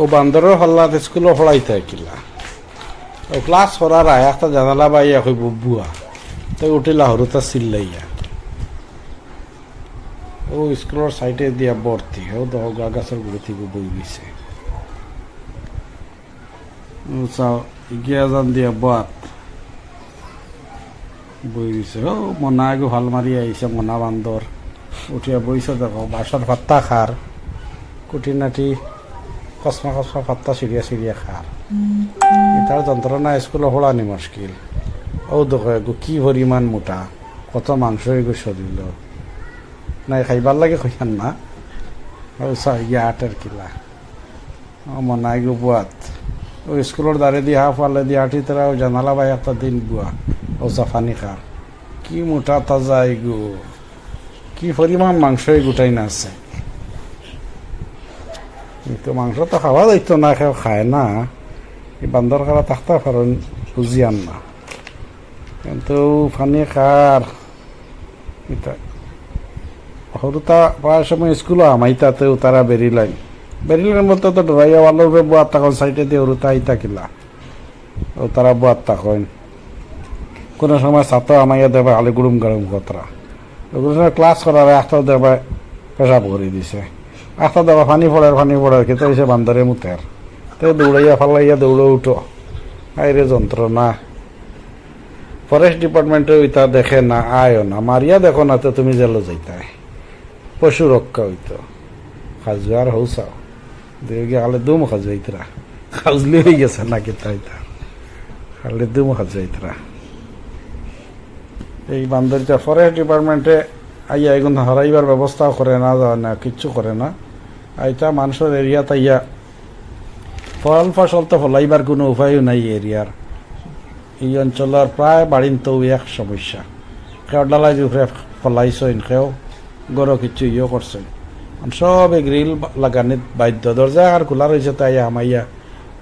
ও বান্দরের হল্লাত স্কুলে পড়াইতে কিলা ক্লাস করার আয় একটা জানালা বাইয়া কইব বুয়া তাই উঠিলা হরুতা চিল্লাইয়া। ও স্কুলের সাইডে দিয়া ভর্তি ও তো গা গাছের গুড়ি থেকে বই গেছে। চাও গিয়া যান দিয়া বাত বই গেছে। ও মনা আগে ভালো মারি আহিছে মনা বান্দর উঠিয়া বইছে দেখো বাসত ভাত্তা খার কুটি নাটি কসমা কসমা ভাত্তা চিড়িয়া চিড়িয়া খার এটার যন্ত্রণা স্কুলে পড়ানি মুশকিল ও দেখো এগো কি পরিমাণ মোটা, কত মাংস এগো শরীর নাই খাইবার লাগে কইয়ান না ও আটের কিলা। ও মনা গো বুয়াত ও স্কুলের দ্বারে দিয়ে হাফ পালে দিয়ে আঠি তারা ও জানালা বাই একটা দিন বুয়া ও জাফানি খার কি মোটা তাজা এগো কি পরিমাণ মাংস গোটাই না আছে কিন্তু মাংস তো খাওয়া যাইতো না কেউ খায় না এই বান্দর খারা থাকতে পারেন বুঝিয়ান না কিন্তু ফানি খার এটা সৰুতা প্ৰায় সময় স্কুলো আমাইতাতেও তারা বেরিলাইন বেরিলাইন বলতে তো ডরাইয়া ওয়ালোর বুয়াত তখন সাইডে দিয়ে সৰুতা আইতা কিলা ও তারা বুয়াত তখন কোনো সময় ছাত্র আমাইয়া দেবে আলে গুড়ুম গাড়ুম কতরা ওগুলো সময় ক্লাস করার একটা দেবে পেশাব করে দিছে একটা দেবা পানি পড়ার পানি পড়ার খেতে হয়েছে বান্দরে মুতের তো দৌড়াইয়া ফালাইয়া দৌড়ে উঠো। আইরে যন্ত্রণা ফরেস্ট ডিপার্টমেন্টে ওইটা দেখে না আয়ও না। মারিয়া দেখো না তো তুমি জেলো যাইতাই। পশু রক্ষা হইতো। খাজু আর হৌসাও দেগে আলে দুম খাজু হইতরা খাজলি হয়ে গেছে না কি তাইতা আলে দুম খাজু হইতরা এই বান্দরটা ফরেস্ট ডিপার্টমেন্টে আইয়া এগুন হারাইবার ব্যবস্থাও করে না না কিচ্ছু করে না। আইটা মানুষের এরিয়াতে ইয়া ফল ফসল তো ফলাইবার কোনো উপায়ও নাই এরিয়ার এই অঞ্চলের প্রায় বাড়িতেও এক সমস্যা। কেউ ডালাই উপরে ফলাইছেন কেউ গরো কিছু ইয়ে করছেন সব গ্রিল লাগানিত বাধ্য। দরজা আর খোলা রয়েছে তাই আমাইয়া।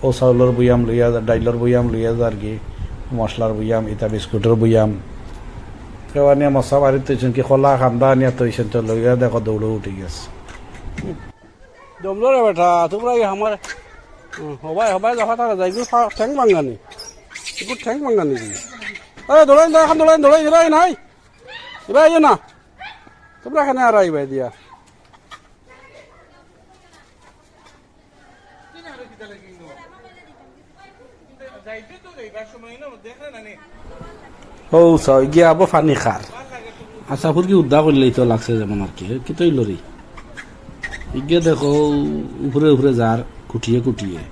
ও চাউলের বয়াম লইয়া ডাইলের বয়াম লইয়া যার কি মশলার বয়াম, ইটা বিস্কুটের বয়াম। কেউ আনিয়া মশা বাড়িত কি, খোলা খান্দা আনিয়া তৈছেন তো লইয়া দেখো দৌড়ে উঠে গেছে। জমলো রে বেটা তোমরা আমার হবাই হবাই যখন তারা যাই গুলো ঠ্যাং ভাঙ্গানি এগুলো ঠ্যাং ভাঙ্গানি কি আরে দৌড়াই দৌড়াই এখন দৌড়াই দৌড়াই দৌড়াই নাই? এবার না? তোমরা এখানে আর আইবে দিয়া ও চাও গিয়া আবো ফানি খার আশা ফুরকি উদ্ধার করলেই তো লাগছে যেমন আর কি কি তৈ লরি ইগে দেখো উপরে উপরে যার কুটিয়ে কুটিয়ে।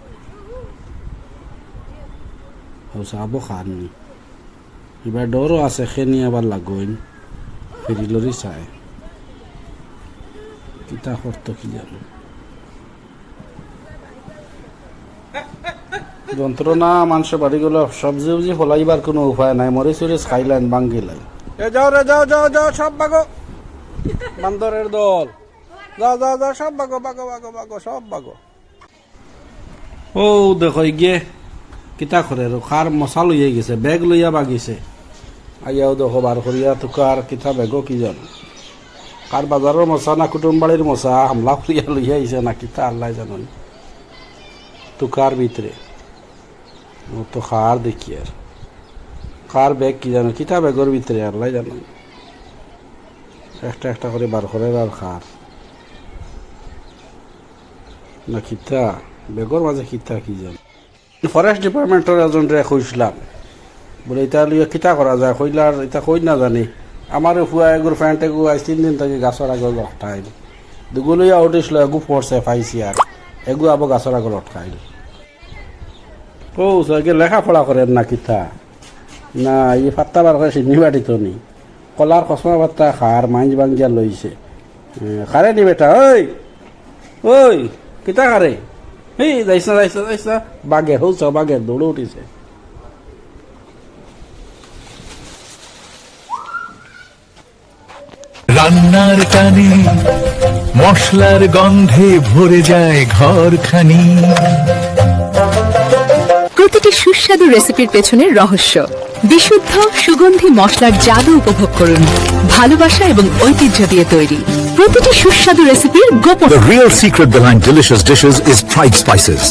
চাবো খার নি এবার ডরও আছে খেনি আবার লাগইন ফেরি লরি চায়। কিতা করতো কি জানো? যন্ত্রণা মানুষের বাড়িগুলো সবজি উবজি ফলাইবার কোনো উপায় নাই। মরিচ উরিচ খাইলেন, বাঙ্গিলেন। যাও রে, যাও যাও যাও, সব বাগো। বান্দরের দল। যাও যাও যাও সব বাগো বাগো বাগো বাগো সব বাগো ও, দেখো গিয়ে কিতা করে আৰু খাৰ মচা লৈ গেছে, বেগ লইয়া বাগিছে আইয়াও দেখো, বাৰ করিয়া তুকার কিতা বেগো কি জানো। কার বাজারের মশা না কুটুম বাড়ির মশা হামলা করিয়া লইয়া আইছে না কিতা, আল্লাহ জানো। তুকার ভিতরে ও, তো খার দেখি আর কার ব্যাগ কি জানো, কিতা বেগর ভিতরে আল্লাহ জানো। একটা একটা করে বার করে আর খার না কিতা বেগর মাঝে কিতা কি জানো? ফরেস্ট ডিপার্টমেন্টের এজনরে খুঁজলাম বলে এটা লিয়ে কিতা করা যায় কইলার এটা কই না জানি আমার ফুয়া এগুর ফ্রেন্ড এগু আজ তিন দিন থেকে গাছর আগে লটকাইল। দুগু লইয়া উঠিছিল এগু পড়ছে পাইছি আর এগু আবার গাছর আগে লটকাইল। ও সগে লেখাপড়া করেন না কিতা না ই ফাত্তা বার করে চিনি বাড়িত নি কলার কসমা পাত্তা খার মাইজ বাঙ্গিয়া লইছে এ, খারে নি বেটা ওই ওই কিতা খারে এই যাইছ না যাইছ। না যাইছ না বাঘের দৌড়ে উঠিছে। রান্নার টানে মশলার গন্ধে ভরে যায় ঘরখানি। প্রতিটি সুস্বাদু রেসিপির পেছনের রহস্য। বিশুদ্ধ সুগন্ধি মশলার জাদু উপভোগ করুন। ভালোবাসা এবং ঐতিহ্য দিয়ে তৈরি। প্রতিটি সুস্বাদু রেসিপির গোপন The real secret behind delicious dishes is fried spices.